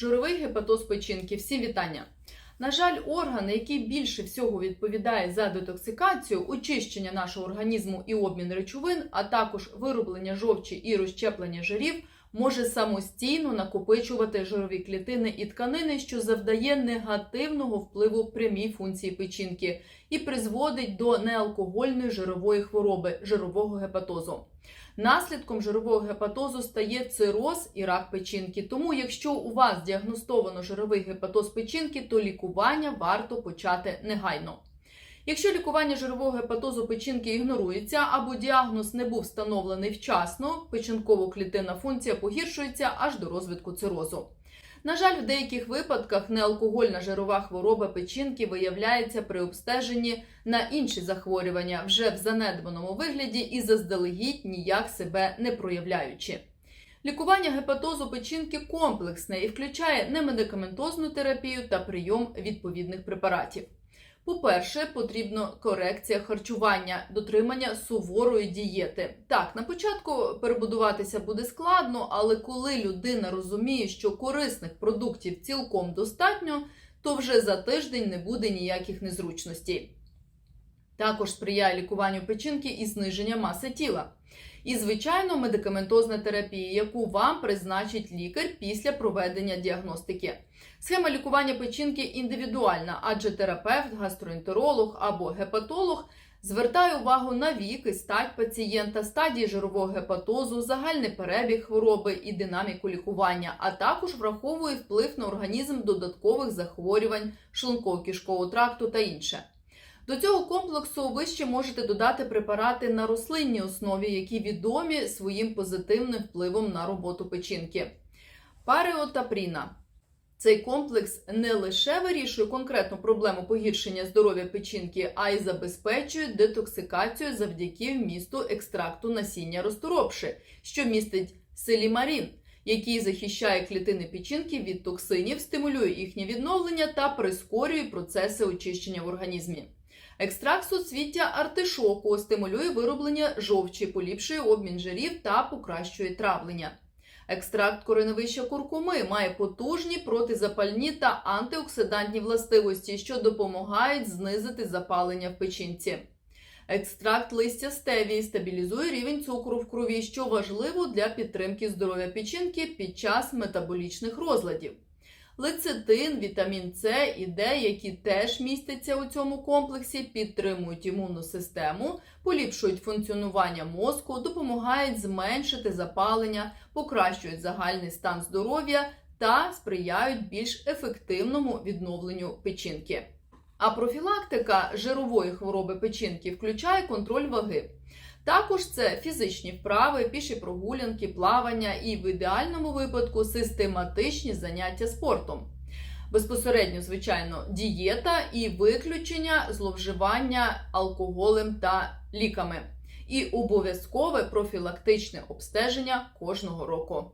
Жировий гепатоз печінки. Всім вітання. На жаль, орган, який більше всього відповідає за детоксикацію, очищення нашого організму і обмін речовин, а також вироблення жовчі і розщеплення жирів, може самостійно накопичувати жирові клітини і тканини, що завдає негативного впливу прямій функції печінки і призводить до неалкогольної жирової хвороби жирового гепатозу. Наслідком жирового гепатозу стає цироз і рак печінки. Тому, якщо у вас діагностовано жировий гепатоз печінки, то лікування варто почати негайно. Якщо лікування жирового гепатозу печінки ігнорується або діагноз не був встановлений вчасно, печінково-клітинна функція погіршується аж до розвитку цирозу. На жаль, в деяких випадках неалкогольна жирова хвороба печінки виявляється при обстеженні на інші захворювання вже в занедбаному вигляді і заздалегідь ніяк себе не проявляючи. Лікування гепатозу печінки комплексне і включає немедикаментозну терапію та прийом відповідних препаратів. По-перше, потрібна корекція харчування, дотримання суворої дієти. Так, на початку перебудуватися буде складно, але коли людина розуміє, що корисних продуктів цілком достатньо, то вже за тиждень не буде ніяких незручностей. Також сприяє лікуванню печінки і зниження маси тіла. І, звичайно, медикаментозна терапія, яку вам призначить лікар після проведення діагностики. Схема лікування печінки індивідуальна, адже терапевт, гастроентеролог або гепатолог звертає увагу на вік і стать пацієнта, стадії жирового гепатозу, загальний перебіг хвороби і динаміку лікування, а також враховує вплив на організм додаткових захворювань шлунково-кишкового тракту та інше. До цього комплексу ви ще можете додати препарати на рослинній основі, які відомі своїм позитивним впливом на роботу печінки. Пареотапріна. Цей комплекс не лише вирішує конкретну проблему погіршення здоров'я печінки, а й забезпечує детоксикацію завдяки вмісту екстракту насіння розторопши, що містить селімарін, який захищає клітини печінки від токсинів, стимулює їхнє відновлення та прискорює процеси очищення в організмі. Екстракт суцвіття артишоку стимулює вироблення жовчі, поліпшує обмін жирів та покращує травлення. Екстракт кореневища куркуми має потужні протизапальні та антиоксидантні властивості, що допомагають знизити запалення в печінці. Екстракт листя стевії стабілізує рівень цукру в крові, що важливо для підтримки здоров'я печінки під час метаболічних розладів. Лецитин, вітамін С і Д, які теж містяться у цьому комплексі, підтримують імунну систему, поліпшують функціонування мозку, допомагають зменшити запалення, покращують загальний стан здоров'я та сприяють більш ефективному відновленню печінки. А профілактика жирової хвороби печінки включає контроль ваги. Також це фізичні вправи, піші прогулянки, плавання і в ідеальному випадку систематичні заняття спортом. Безпосередньо, звичайно, дієта і виключення зловживання алкоголем та ліками. І обов'язкове профілактичне обстеження кожного року.